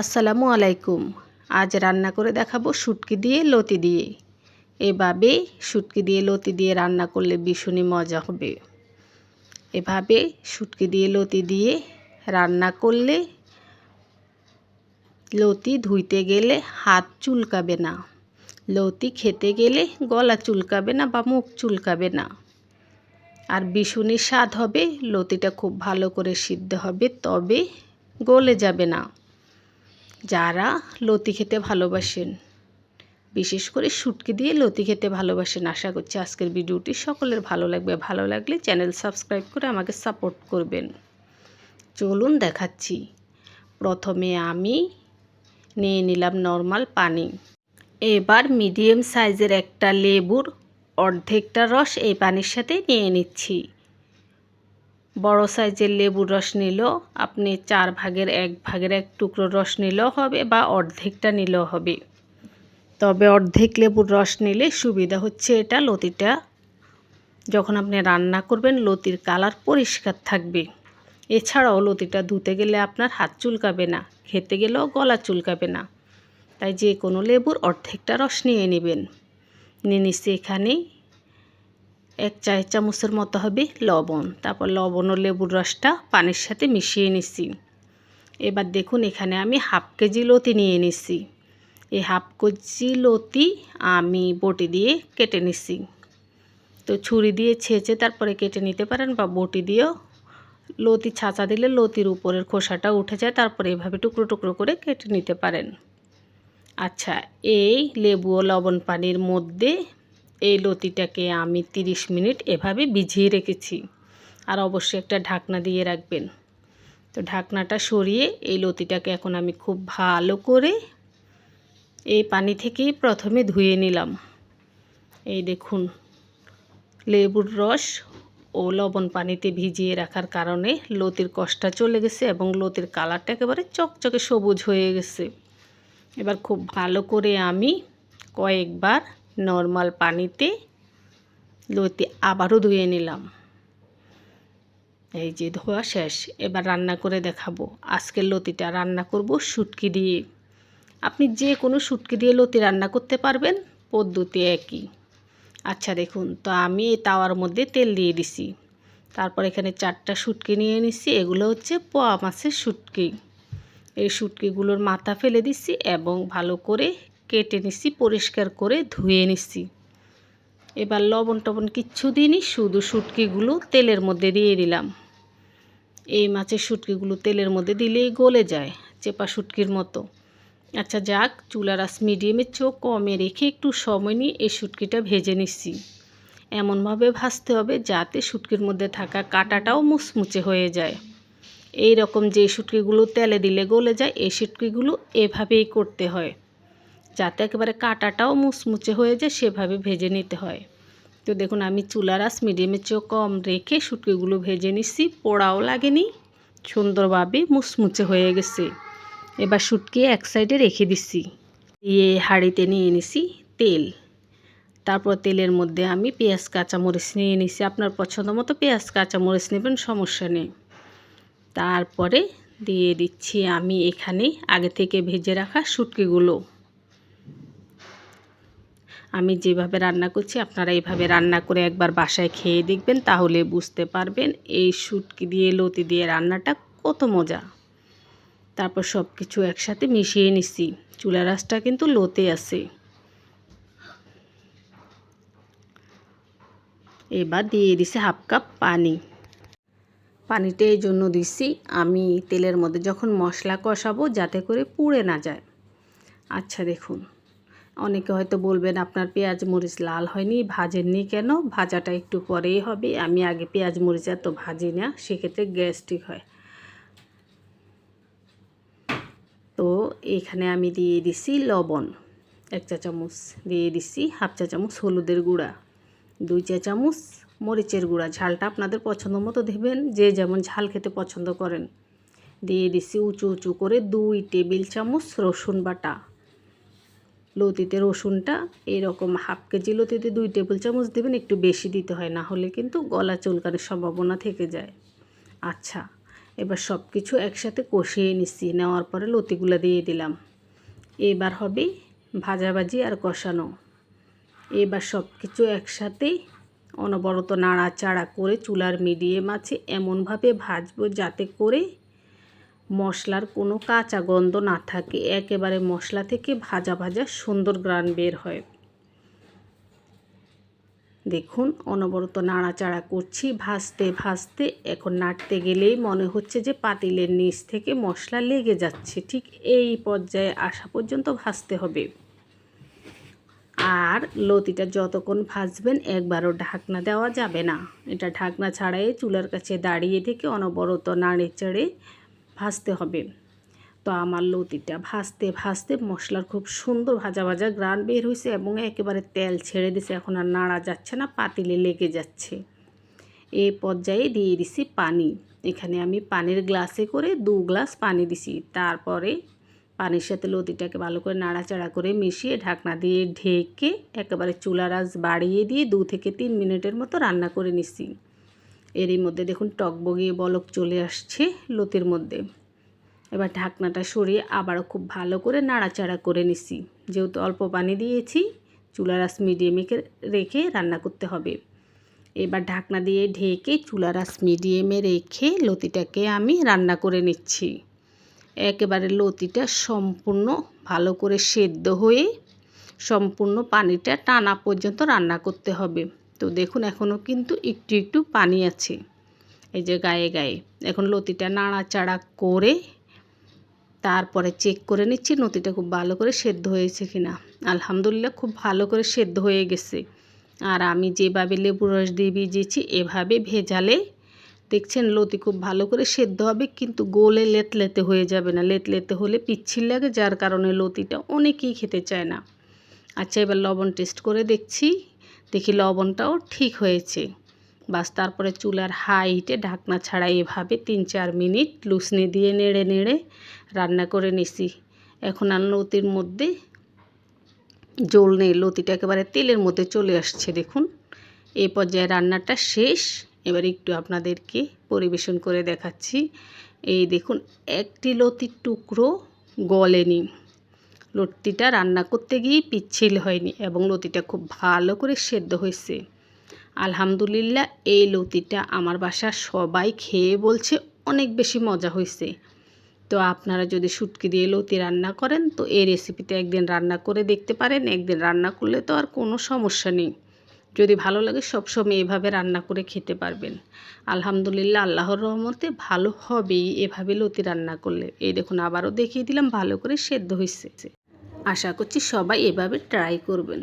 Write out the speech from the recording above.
আসসালামু আলাইকুম। আজ রান্না করে দেখাবো শুটকি দিয়ে লতি দিয়ে। এভাবে শুটকি দিয়ে লতি দিয়ে রান্না করলে ভীষণই মজা হবে। এভাবে শুটকি দিয়ে লতি দিয়ে রান্না করলে লতি ধুইতে গেলে হাত চুলকাবে না। লতি খেতে গেলে গলা চুলকাবে না বা মুখ চুলকাবে না। আর ভীষণই স্বাদ হবে, লতিটা খুব ভালো করে সিদ্ধ হবে, তবে গলে যাবে না। যারা লতি খেতে ভালোবাসেন, বিশেষ করে শুটকি দিয়ে লতি খেতে ভালোবাসেন, আশা করছি আজকের ভিডিওটি সকলের ভালো লাগবে। ভালো লাগলে চ্যানেল সাবস্ক্রাইব করে আমাকে সাপোর্ট করবেন। চলুন দেখাচ্ছি। প্রথমে আমি নিয়ে নিলাম নর্মাল পানি। এবার মিডিয়াম সাইজের একটা লেবুর অর্ধেকটা রস এই পানির সাথে নিয়ে নিচ্ছি। বড় সাইজের লেবুর রস নিলেও আপনি চার ভাগের এক ভাগের এক টুকরো রস নিলেও হবে বা অর্ধেকটা নিলেও হবে। তবে অর্ধেক লেবুর রস নিলে সুবিধা হচ্ছে এটা লতিটা। যখন আপনি রান্না করবেন, লতির কালার পরিষ্কার থাকবে। এছাড়াও লতিটা ধুতে গেলে আপনার হাত চুলকাবে না, খেতে গেলেও গলা চুলকাবে না। তাই যে কোনো লেবুর অর্ধেকটা রস নিয়ে নেবেন। নিয়ে নিচ্ছি এখানে এক চার চামচের মতো হবে লবণ। তারপর লবণ ও লেবুর রসটা পানির সাথে মিশিয়ে নিচ্ছি এবার দেখুন এখানে আমি হাফ কেজি লতি নিয়ে নিচ্ছি এই হাফ কেজি লতি আমি বটি দিয়ে কেটে নিচ্ছি তো ছুরি দিয়ে ছেঁচে তারপরে কেটে নিতে পারেন বা বটি দিয়েও। লতি ছাঁচা দিলে লতির উপরের খোসাটা উঠে যায়, তারপরে এভাবে টুকরো টুকরো করে কেটে নিতে পারেন। আচ্ছা এই লেবু ও লবণ পানির মধ্যে এই লতিটাকে আমি 30 মিনিট এভাবে ভিজিয়ে রেখেছি। আর অবশ্যই একটা ঢাকনা দিয়ে রাখবেন। তো ঢাকনাটা সরিয়ে এই লতিটাকে এখন আমি খুব ভালো করে এই পানি থেকেই প্রথমে ধুয়ে নিলাম। এই দেখুন, লেবুর রস ও লবণ পানিতে ভিজিয়ে রাখার কারণে লতির কষ্টটা চলে গেছে এবং লতির কালারটা একেবারে চকচকে সবুজ হয়ে গেছে। এবার খুব ভালো করে আমি কয়েকবার নর্মাল পানিতে লতি আবারও ধুয়ে নিলাম। এই যে ধোয়া শেষ, এবার রান্না করে দেখাবো। আজকের লতিটা রান্না করব শুটকি দিয়ে। আপনি যে কোনো শুটকি দিয়ে লতি রান্না করতে পারবেন, পদ্ধতি একই। আচ্ছা দেখুন, তো আমি এই তাওয়ার মধ্যে তেল দিয়ে দিছি। তারপর এখানে চারটা শুটকি নিয়ে নিচ্ছি এগুলো হচ্ছে পোয়া মাছের শুটকি। এই শুটকিগুলোর মাথা ফেলে দিচ্ছি এবং ভালো করে কেটে নিচ্ছি পরিষ্কার করে ধুয়ে নিচ্ছি এবার লবণ টবণ কিচ্ছু দিইনি, শুধু শুটকিগুলো তেলের মধ্যে দিয়ে দিলাম। এই মাছের শুটকিগুলো তেলের মধ্যে দিলেই গলে যায়, চেপা শুটকির মতো। আচ্ছা যাক, চুলার আস মিডিয়ামের চোখ কমে রেখে একটু সময় নিয়ে এই শুটকিটা ভেজে নিচ্ছি এমনভাবে ভাজতে হবে যাতে শুটকির মধ্যে থাকা কাটাটাও মুচমুচে হয়ে যায়। এই রকম যে শুটকিগুলো তেলে দিলে গলে যায়, এই শুটকিগুলো এভাবেই করতে হয়। যাতে একেবারে কাটাটাও মুচমুচে হয়ে যায়, সেভাবে ভেজে নিতে হয়। তো দেখুন, আমি চুলার আস মিডিয়ামের চেয়েও কম রেখে শুটকিগুলো ভেজে নিচ্ছি পোড়াও লাগেনি, সুন্দরভাবে মুচমুচে হয়ে গেছে। এবার শুটকি এক সাইডে রেখে দিচ্ছি দিয়ে হাঁড়িতে নিয়ে নিছি তেল। তারপর তেলের মধ্যে আমি পেঁয়াজ, কাঁচামরিচ নিয়ে নিছি। আপনার পছন্দ মতো পেঁয়াজ, কাঁচামরিচ নেবেন, সমস্যা নেই। তারপরে দিয়ে দিচ্ছি আমি এখানে আগে থেকে ভেজে রাখা শুটকিগুলো। আমি যেভাবে রান্না করছি, আপনারা এইভাবে রান্না করে একবার বাসায় খেয়ে দেখবেন, তাহলে বুঝতে পারবেন এই শুটকি দিয়ে, লতি দিয়ে রান্নাটা কত মজা। তারপর সব কিছু একসাথে মিশিয়ে নিচ্ছি চুলা রাসটা কিন্তু লোতে আছে। এবার দিয়ে দিছি হাফ কাপ পানি। পানিটা এই জন্য দিচ্ছি আমি তেলের মধ্যে যখন মশলা কষাবো, যাতে করে পুড়ে না যায়। আচ্ছা দেখুন। অনেকে হয়তো বলবেন, আপনার পেঁয়াজ মরিচ লাল হয়নি, ভাজেননি কেন? ভাজাটা একটু পরেই হবে। আমি আগে পেঁয়াজ মরিচ এত ভাজি না, সেক্ষেত্রে গ্যাস্ট্রিক হয়। তো এখানে আমি দিয়ে দিছি লবণ, এক চা চামচ দিয়ে দিছি হাফ চা চামচ হলুদের গুঁড়া, দুই চা চামচ মরিচের গুঁড়া। ঝালটা আপনাদের পছন্দ মতো দেবেন, যে যেমন ঝাল খেতে পছন্দ করেন। দিয়ে দিছি উঁচু উঁচু করে দুই টেবিল চামচ রসুন বাটা। লতিতে রসুনটা, এরকম হাফ কেজি লতিতে দুই টেবিল চামচ দেবেন, একটু বেশি দিতে হয়, না হলে কিন্তু গলা চুলকানোর সম্ভাবনা থেকে যায়। আচ্ছা এবার সব কিছু একসাথে কষিয়ে নিচ্ছি, নেওয়ার পরে লতিগুলো দিয়ে দিলাম। এবার হবে ভাজাভাজি আর কষানো। এবার সব কিছু একসাথে অনবরত নাড়াচাড়া করে চুলার মিডিয়াম আছে, এমনভাবে ভাজবো যাতে করে মশলার কোনো কাঁচা গন্ধ না থাকে, একেবারে মশলা থেকে ভাজা ভাজা সুন্দর গ্রান বের হয়। দেখুন, অনবরত নাড়াচাড়া করছি, ভাজতে ভাজতে, এখন নাড়তে গেলেই মনে হচ্ছে যে পাতিলের নিচ থেকে মশলা লেগে যাচ্ছে, ঠিক এই পর্যায়ে আসা পর্যন্ত ভাজতে হবে। আর লতিটা যতক্ষণ ভাজবেন একবারও ঢাকনা দেওয়া যাবে না। এটা ঢাকনা ছাড়াই চুলার কাছে দাঁড়িয়ে থেকে অনবরত নাড়ে চেড়ে ভাজতে হবে। তো আমার লতিটা ভাজতে ভাজতে মশলার খুব সুন্দর ভাজা ভাজা গ্রান বের হয়েছে এবং একেবারে তেল ছেড়ে দিছে। এখন আর নাড়া যাচ্ছে না, পাতিলে লেগে যাচ্ছে। এই পর্যায়ে দিয়ে দিছি পানি। এখানে আমি পানির গ্লাসে করে দু গ্লাস পানি দিছি। তারপরে পানির সাথে লতিটাকে ভালো করে নাড়াচাড়া করে মিশিয়ে ঢাকনা দিয়ে ঢেকে একেবারে চুলার আঁচ বাড়িয়ে দিয়ে দু থেকে তিন মিনিটের মতো রান্না করে নিছি। এরই মধ্যে দেখুন টক বগিয়ে বলক চলে আসছে লতির মধ্যে। এবার ঢাকনাটা সরিয়ে আবারও খুব ভালো করে নাড়াচাড়া করে নিছি। যেহেতু অল্প পানি দিয়েছি, চুলার আঁচ মিডিয়ামে রেখে রান্না করতে হবে। এবার ঢাকনা দিয়ে ঢেকে চুলার আঁচ মিডিয়ামে রেখে লতিটাকে আমি রান্না করে নিচ্ছি। একেবারে লতিটা সম্পূর্ণ ভালো করে সেদ্ধ হয়ে সম্পূর্ণ পানিটা টানা পর্যন্ত রান্না করতে হবে। তো দেখুন এখনও কিন্তু একটু একটু পানি আছে। এই যে গায়ে গায়ে। এখন লতিটা নাড়াচাড়া করে তারপরে চেক করে নিচ্ছি নতিটা খুব ভালো করে সেদ্ধ হয়েছে কিনা। আলহামদুলিল্লাহ খুব ভালো করে সেদ্ধ হয়ে গেছে। আর আমি যেভাবে লেবু রস দিয়ে ভিজিয়েছি, এভাবে ভেজালে দেখছেন লতি খুব ভালো করে সেদ্ধ হবে, কিন্তু গোলে লেতলেতে হয়ে যাবে না। লেতলেতে হলে পিচ্ছিল লাগে, যার কারণে লতিটা অনেকেই খেতে চায় না। আচ্ছা এবার লবণ টেস্ট করে দেখছি। দেখি লবণটাও ঠিক হয়েছে। বাস তারপরে চুলার হাই হিটে ঢাকনা ছাড়া এভাবে তিন চার মিনিট লুসনি দিয়ে নেড়ে নেড়ে রান্না করে নিছি। এখন আর লতির মধ্যে জল নেই, লতিটা একেবারে তেলের মধ্যে চলে আসছে দেখুন। এই পর্যায়ে রান্নাটা শেষ। এবার একটু আপনাদেরকে পরিবেশন করে দেখাচ্ছি। এই দেখুন, একটি লতির টুকরো গলেনি। লতিটা রান্না করতে গিয়ে পিচ্ছিল হয়নি এবং লতিটা খুব ভালো করে সেদ্ধ হয়েছে। আলহামদুলিল্লাহ, এই লতিটা আমার বাসার সবাই খেয়ে বলছে অনেক বেশি মজা হয়েছে। তো আপনারা যদি শুটকি দিয়ে লতি রান্না করেন, তো এই রেসিপিটা একদিন রান্না করে দেখতে পারেন, একদিন রান্না করলে তো আর কোনো সমস্যা নেই। যদি ভালো লাগে সবসময় এভাবে রান্না করে খেতে পারবেন। আলহামদুলিল্লাহ আল্লাহর রহমতে ভালো হবেই এভাবে লতি রান্না করলে। এই দেখুন, আবারও দেখিয়ে দিলাম ভালো করে সেদ্ধ হয়েছে আশা করছি সবাই এভাবে ট্রাই করবেন।